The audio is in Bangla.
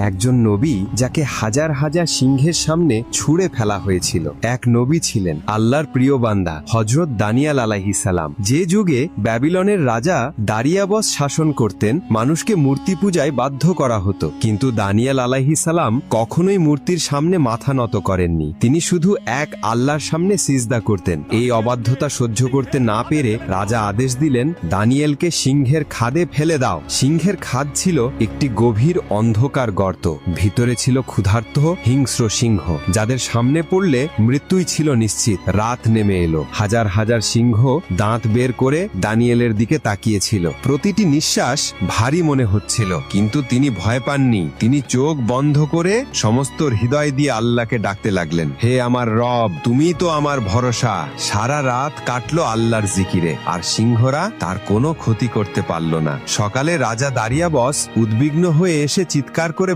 একজন নবী যাকে হাজার হাজার সিংহের সামনে ছুঁড়ে ফেলা হয়েছিল। এক নবী ছিলেন আল্লাহর প্রিয় বান্দা হজরত দানিয়াল আলাহি সালাম। যে যুগে ব্যাবিলনের রাজা দারিয়াবস শাসন করতেন, মানুষকে মূর্তি পূজায় বাধ্য করা হতো। কিন্তু দানিয়াল আলাহি সালাম কখনোই মূর্তির সামনে মাথা নত করেননি। তিনি শুধু এক আল্লাহর সামনে সিজদা করতেন। এই অবাধ্যতা সহ্য করতে না পেরে রাজা আদেশ দিলেন, দানিয়েলকে সিংহের খাদে ফেলে দাও। সিংহের খাদ ছিল একটি গভীর অন্ধকার গর্ত। ভিতরে ছিল ক্ষুধার্ত হিংস্র সিংহ। যাদের সামনে পড়লে মৃত্যুই ছিল নিশ্চিত। রাত নেমে এলো। হাজার হাজার সিংহ দাঁত বের করে দানিয়েলের দিকে তাকিয়েছিল। প্রতিটি নিঃশ্বাস ভারী মনে হচ্ছিল। কিন্তু তিনি ভয় পাননি। তিনি চোখ বন্ধ করে সমস্ত হৃদয় দিয়ে আল্লাহকে ডাকতে লাগলেন। হে আমার রব, তুমি তো আমার ভরসা। সারা রাত কাটলো আল্লাহর জিকিরে। আর সিংহরা তার কোনো ক্ষতি করতে পারল না। সকালে রাজা দারিয়া বস উদ্বিগ্ন হয়ে এসে চিৎকার করে